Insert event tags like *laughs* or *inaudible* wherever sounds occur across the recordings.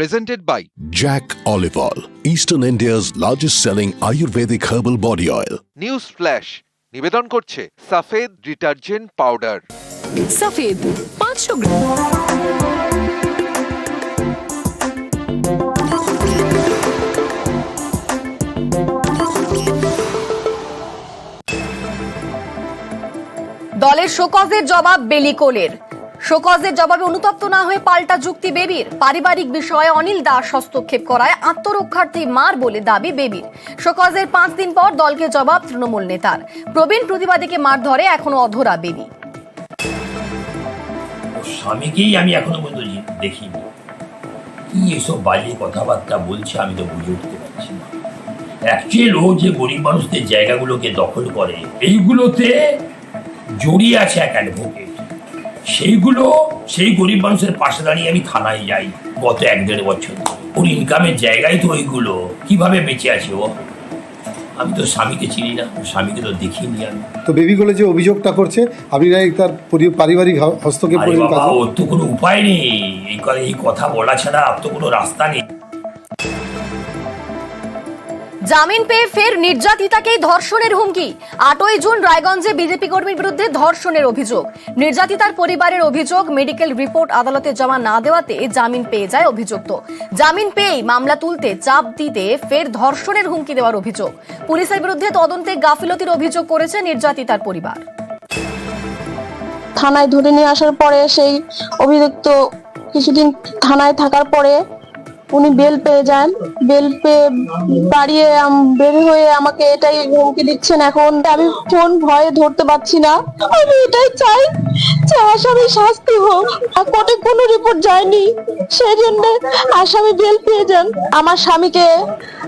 presented by Jack Olive Oil, Eastern India's largest selling Ayurvedic herbal body oil. News flash নিবেদন করছে সাফেদ detergent powder সফেদ পাঁচশো গ্রাম দলের শোকজের জবাব বেলিকোলের শোকজের জবাবে অনুতপ্ত না হয়ে পাল্টা যুক্তি বেবির। পারিবারিক বিষয়ে অনিল দাস হস্তক্ষেপ করায় আত্মরক্ষার্থী মার বলে দাবি বেবির। শোকজের পাঁচ দিন পর দলকে জবাব তৃণমূল নেতার। প্রবীণ প্রতিবাদীকে মার ধরে এখনও অধরা বেবি। স্বামীকেই আমি এখনও পর্যন্ত দেখিনি। কি এসব বাজে কথাবার্তা বলছে আমি তো বুঝে উঠতে পারছি না। অ্যাকচুয়াল ও যে গরিব মানুষদের জায়গাগুলোকে দখল করে, এইগুলোতে জড়িয়ে আছে এক অ্যাডভোকেট সেইগুলো সেই গরিব মানুষের পাশে দাঁড়িয়ে আমি থানায় যাই গত এক দেড় বছর। ওর ইনকামের জায়গায় তো ওইগুলো। কীভাবে বেঁচে আছে ও? আমি তো স্বামীকে চিনি না স্বামীকে তো দেখিনি আমি। তো বেবিগুলো যে অভিযোগটা করছে আপনি তার পরি- পারিবারিক হস্তক্ষেপ ওর তো কোনো উপায় নেই। এই কথা বলা ছাড়া আর তো কোনো রাস্তা নেই। জামিন পেয়ে ফের নির্যাতিতাকেই ধর্ষণের হুমকি। আটই জুন রায়গঞ্জে বিজেপি কর্মীর বিরুদ্ধে ধর্ষণের অভিযোগ। নির্যাতিতার পরিবারের অভিযোগ, মেডিকেল রিপোর্ট আদালতে জমা না দেওয়াতে জামিন পেয়ে যায় অভিযুক্ত। জামিন পেয়েই মামলা তুলতে চাপ দিতে ফের ধর্ষণের হুমকি দেওয়ার অভিযোগ। পুলিশের বিরুদ্ধে তদন্তে গাফিলতির অভিযোগ করেছে নির্যাতিতার পরিবার। থানায় ধরে নিয়ে আসার পরে সেই অভিযুক্ত কিছুদিন থানায় থাকার পরে উনি বেল পেয়ে যান। বেল পেয়ে আম- বের হয়ে আমাকে এটাই হুমকি দিচ্ছেন এখন। আমি ফোন ভয়ে ধরতে পারছি না। আমি এটাই চাই, যে আসামি শাস্তি হোক। আর কোর্টে কোনো রিপোর্ট যায়নি। সেই জন্য আসামি বেল পেয়ে যান। আমার স্বামীকে,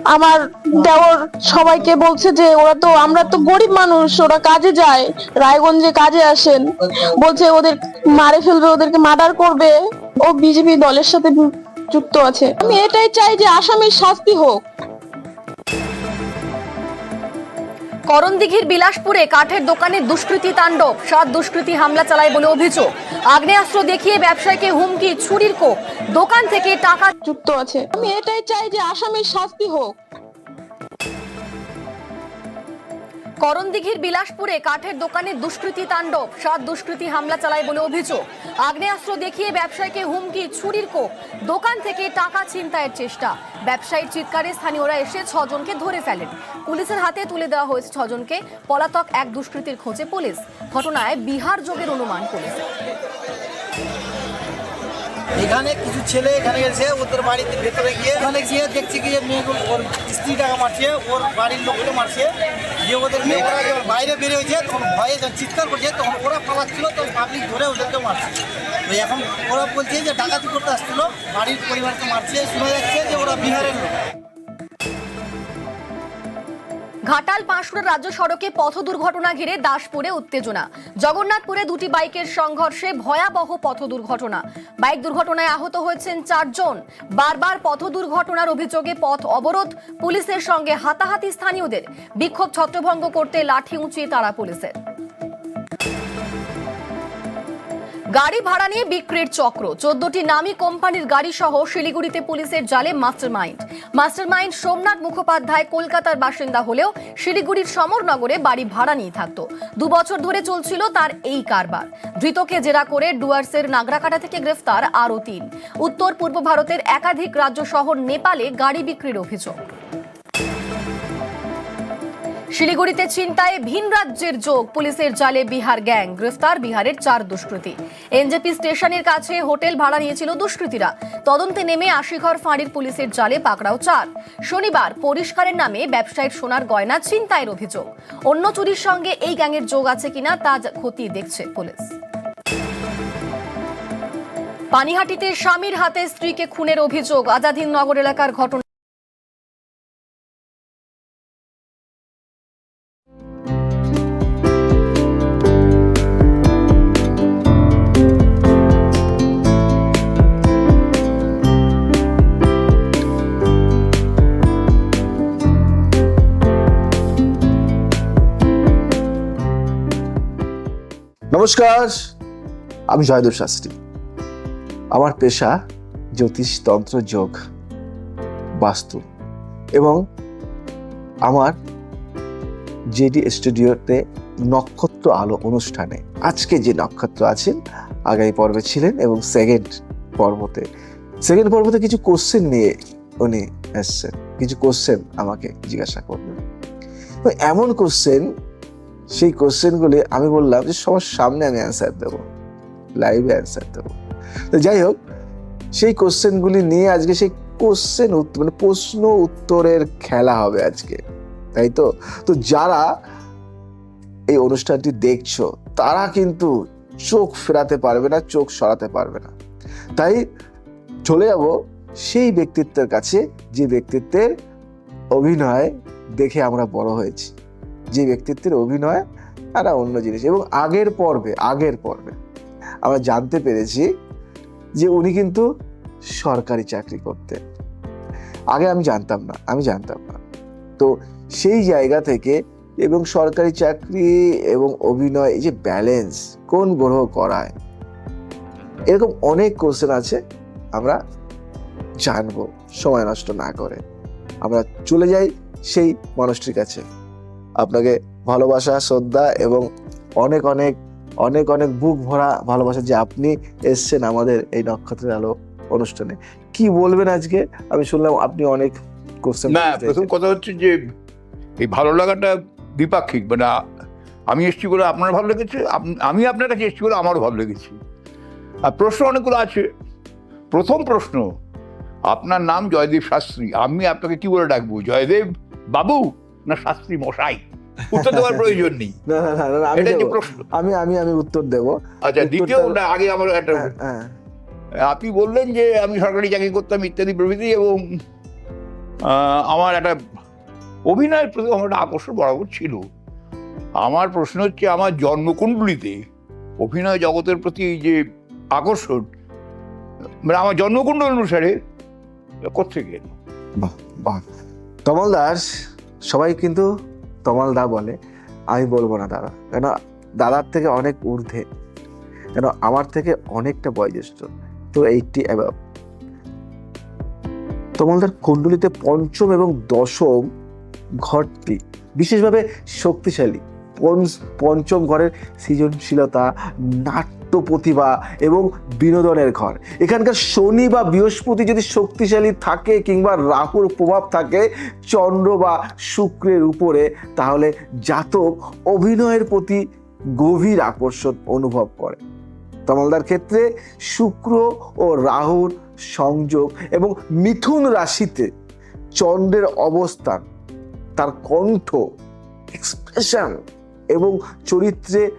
আমার দেওর সবাইকে বলছে যে, ওরা তো, আমরা তো গরিব মানুষ, ওরা কাজে যায়, রায়গঞ্জে কাজে আসেন। বলছে ওদের, মারে ফেলবে, ওদেরকে মার্ডার করবে। ও বিজেপি দলের সাথে যুক্ত আছে। আমি এটাই চাই যে আসামির শাস্তি হোক। করণদিঘির বিলাসপুরে কাঠের দোকানে দুষ্কৃতী তাণ্ডব। সাত দুষ্কৃতী হামলা চালায় বলে অভিযোগ। আগ্নেয়াস্ত্র দেখিয়ে ব্যবসায়ীকে হুমকি ছুরির কোপ। দোকান থেকে টাকা যুক্ত আছে। আমি এটাই চাই যে আসামির শাস্তি হোক। করণদিঘির বিলাসপুরে কাঠের দোকানে দুষ্কৃতী তাণ্ডব। সাত দুষ্কৃতী হামলা চালায় বলে অভিযোগ। আগ্নেয়াস্ত্র দেখিয়ে ব্যবসায়ীকে হুমকি, ছুরির কোপ। দোকান থেকে টাকা ছিনতাইয়ের চেষ্টা। ব্যবসায়ীর চিৎকারে স্থানীয়রা এসে ছজনকে ধরে ফেলেন। পুলিশের হাতে তুলে দেওয়া হয়েছে ছজনকে। পলাতক এক দুষ্কৃতীর খোঁজে পুলিশ। ঘটনায় বিহার যোগের অনুমান পুলিশের এখানে কিছু ছেলে এখানে গেছে ওদের বাড়িতে ভেতরে গিয়ে এখানে গিয়ে দেখছি কি মেয়েগুলো ওর স্ত্রী টাকা মারছে, ওর বাড়ির লোককে মারছে। যে ওদের মেয়েরা যখন বাইরে বেরিয়ে হয়েছে, তখন ভয়ে যখন চিৎকার করছে, তখন ওরা পালাচ্ছিল, তখন পাবলিক ধরে ওদেরকে মারছে। তো এখন ওরা বলছে যে ডাকাতি করতে আসছিল, বাড়ির পরিবারকে মারছে, শোনা যাচ্ছে যে ওরা বিহারের লোক। ঘাটাল পাঁশকুড়া রাজ্য সড়কে পথ দুর্ঘটনা ঘিরে দাসপুরে উত্তেজনা। জগন্নাথপুরে দুটি বাইকের সংঘর্ষে ভয়াবহ পথ দুর্ঘটনা। বাইক দুর্ঘটনায় আহত হয়েছেন চারজন। বারবার পথ দুর্ঘটনার অভিযোগে পথ অবরোধ, পুলিশের সঙ্গে হাতাহাতি স্থানীয়দের। বিক্ষোভ ছত্রভঙ্গ করতে লাঠি উঁচিয়ে তারা পুলিশের। গাড়ি ভাড়া নিয়ে বিক্রির চক্র। চোদ্দটি নামী কোম্পানির গাড়ি সহ শিলিগুড়িতে পুলিশের জালে মাস্টারমাইন্ড। মাস্টারমাইন্ড সোমনাথ মুখোপাধ্যায় কলকাতার বাসিন্দা হলেও শিলিগুড়ির সমরনগরে বাড়ি ভাড়া নিয়ে থাকত। দু বছর ধরে চলছিল তার এই কারবার। ধৃতকে জেরা করে ডুয়ার্সের নাগরাকাটা থেকে গ্রেফতার আরও তিন। উত্তর পূর্ব ভারতের একাধিক রাজ্য শহর নেপালে গাড়ি বিক্রির অভিযোগ। শিলিগুড়িতে চিন্তায় ভিন রাজ্যের যোগ, পুলিশের জালে বিহার গ্যাং, গ্রেফতার বিহারের চার দুষ্কৃতী। এনজেপি স্টেশনের কাছে হোটেল ভাড়া নিয়েছিল দুষ্কৃতীরা। তদন্তে নেমে আশিঘর ফাঁড়ির পুলিশের জালে পাকড়াও চার। শনিবার পরিষ্কারের নামে ব্যবসায়ীর সোনার গয়না ছিনতাইয়ের অভিযোগ। অন্য চুরির সঙ্গে এই গ্যাংয়ের যোগ আছে কিনা তা খতিয়ে দেখছে পুলিশ। পানিহাটিতে স্বামীর হাতে স্ত্রীকে খুনের অভিযোগ। আজাদিন নগর এলাকার ঘটনা নমস্কার, আমি জয়দেব শাস্ত্রী। আমার পেশা জ্যোতিষতন্ত্র যোগ, বাস্তু এবং আমার জেডি স্টুডিওতে নক্ষত্র আলো অনুষ্ঠানে আজকে যে নক্ষত্র আছেন, আগামী পর্বে ছিলেন এবং সেকেন্ড পর্বতে সেকেন্ড পর্বতে কিছু কোশ্চেন নিয়ে উনি এসছেন, কিছু কোশ্চেন আমাকে জিজ্ঞাসা করবেন এমন কোশ্চেন সেই কোশ্চেনগুলি আমি বললাম যে সবার সামনে আমি অ্যান্সার দেবো লাইভে অ্যান্সার দেবো। তো যাই হোক, সেই কোশ্চেনগুলি নিয়ে আজকে সেই কোশ্চেন মানে প্রশ্ন উত্তরের খেলা হবে আজকে, তাই তো? তো যারা এই অনুষ্ঠানটি দেখছ, তারা কিন্তু চোখ ফেরাতে পারবে না, চোখ সরাতে পারবে না। তাই চলে যাব সেই ব্যক্তিত্বের কাছে, যে ব্যক্তিত্বের অভিনয় দেখে আমরা বড় হয়েছি। যে ব্যক্তিত্বের অভিনয় একটা অন্য জিনিস। এবং আগের পর্বে আগের পর্বে আমরা জানতে পেরেছি যে উনি কিন্তু সরকারি চাকরি করতেন। আগে আমি জানতাম না, আমি জানতাম না। তো সেই জায়গা থেকে এবং সরকারি চাকরি এবং অভিনয়, এই যে ব্যালেন্স কোন গ্রহ করায়, এরকম অনেক কোশ্চেন আছে, আমরা জানব। সময় নষ্ট না করে। আমরা চলে যাই সেই মানুষটির কাছে। আপনাকে ভালোবাসা শ্রদ্ধা এবং অনেক অনেক অনেক অনেক বুক ভরা ভালোবাসা যে আপনি এসছেন আমাদের এই নক্ষত্রের আলো অনুষ্ঠানে। কি বলবেন আজকে? আমি শুনলাম আপনি অনেক কোশ্চেন না প্রথম কথা হচ্ছে যে এই ভালো লাগাটা দ্বিপাক্ষিক মানে আমি এসছি বলে আপনার ভালো লেগেছে? আমি আপনার কাছে এসছি বলে আমারও ভালো লেগেছে। আর প্রশ্ন অনেকগুলো আছে। প্রথম প্রশ্ন আপনার নাম জয়দেব শাস্ত্রী। আমি আপনাকে কি বলে ডাকবো? জয়দেব বাবু? না শাস্ত্রী মশাই? উত্তর দেওয়ার প্রয়োজন নেই। না না না, এটা যে প্রশ্ন। আমি আমি আমি উত্তর দেব। আচ্ছা দ্বিতীয় আগে আমার একটা হ্যাঁ, হ্যাঁ। আপনি বললেন যে আমি সরকারি চাকরি করতাম ইত্যাদি প্রভৃতি এবং আমার একটা অভিনয়ের প্রতি আমার একটা আকর্ষণ বরাবর ছিল। আমার প্রশ্ন হচ্ছে আমার জন্মকুণ্ডলিতে অভিনয় জগতের প্রতি যে আকর্ষণ মানে আমার জন্মকুণ্ডল অনুসারে কোথেকে এলো? বাহ। তমল দাস সবাই কিন্তু তমাল দা বলে, আমি বলব না দাদা। কেন, দাদার থেকে অনেক ঊর্ধ্বে। কেন, আমার থেকে অনেকটা বয়োজ্যেষ্ঠ। তো এইটটি অ্যাবাব তমলদার কুণ্ডলিতে পঞ্চম এবং দশম ঘরটি বিশেষভাবে শক্তিশালী। পঞ্চম ঘরের সৃজনশীলতা, নাট্য প্রতিভা এবং বিনোদনের ঘর। এখানকার শনি বা বৃহস্পতি যদি শক্তিশালী থাকে কিংবা রাহুর প্রভাব থাকে, চন্দ্র বা শুক্রের উপরে, তাহলে জাতক অভিনয়ের প্রতি গভীর আকর্ষণ অনুভব করে। তমলদার ক্ষেত্রে শুক্র ও রাহুর সংযোগ এবং মিথুন রাশিতে চন্দ্রের অবস্থান, তার কণ্ঠ এক্সপ্রেশন এবং চরিত্রে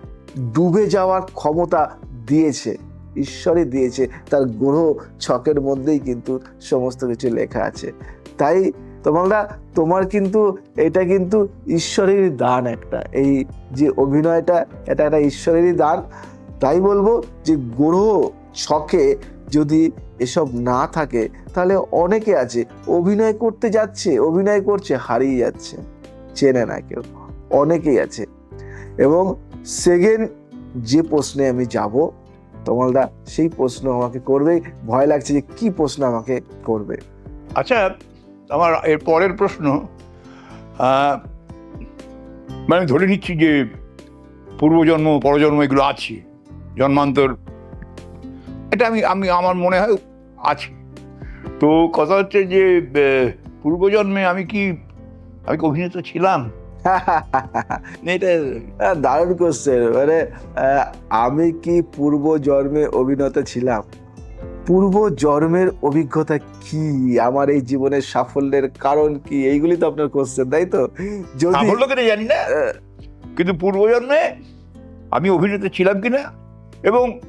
ডুবে যাওয়ার ক্ষমতা দিয়েছে, ঈশ্বরই দিয়েছে, তার গ্রহ ছকের মধ্যেই কিন্তু সমস্ত কিছু লেখা আছে। তাই তোমরা, তোমার কিন্তু, এটা কিন্তু ঈশ্বরেরই দান একটা। এই যে অভিনয়টা, এটা একটা ঈশ্বরেরই দান। তাই বলব যে গ্রহ ছকে যদি এসব না থাকে, তাহলে অনেকে আছে, অভিনয় করতে যাচ্ছে, অভিনয় করছে, হারিয়ে যাচ্ছে। চেনে না কেউ। অনেকেই আছে। এবং সেকেন্ড যে প্রশ্নে আমি যাব, তমলদা, সেই প্রশ্ন আমাকে করবে। ভয় লাগছে যে কি প্রশ্ন আমাকে করবে। আচ্ছা আমার এর পরের প্রশ্ন মানে ধরে নিচ্ছি যে পূর্বজন্ম, পরজন্ম এগুলো আছে, জন্মান্তর, এটা আমি আমি, আমার মনে হয় আছে। তো কথা হচ্ছে যে পূর্বজন্মে আমি কি, আমি অভিনেতা ছিলাম? *laughs* এটা দারুণ কোশ্চেন মানে আমি কি পূর্ব জন্মে অভিনেতা ছিলাম? পূর্ব জন্মের অভিজ্ঞতা কি? আমার এই জীবনের সাফল্যের কারণ কি? এইগুলি তো আপনার কোশ্চেন তাই তো? যদি জানি না। কিন্তু পূর্বজন্মে আমি অভিনেতা ছিলাম কিনা? এবং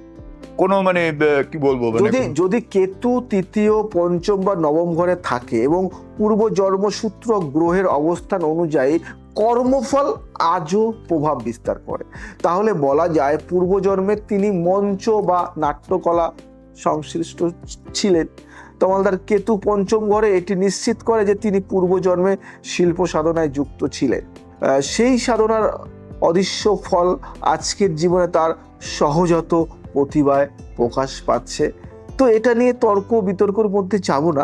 কোনো মানে কি বলব মানে যদি যদি কেতু তৃতীয় পঞ্চম বা নবম ঘরে থাকে এবং পূর্ব জন্মসূত্র গ্রহের অবস্থান অনুযায়ী কর্মফল আজও প্রভাব বিস্তার করে। তাহলে বলা যায় পূর্বজন্মে তিনি মঞ্চ বা নাট্যকলা সংশ্লিষ্ট ছিলেন। তমালদার কেতু পঞ্চম ঘরে এটি নিশ্চিত করে যে তিনি পূর্বজন্মে শিল্প সাধনায় যুক্ত ছিলেন। সেই সাধনার অদৃশ্য ফল আজকের জীবনে তার সহজাত প্রতিভায় প্রকাশ পাচ্ছে। তো এটা নিয়ে তর্ক বিতর্কর মধ্যে যাব না।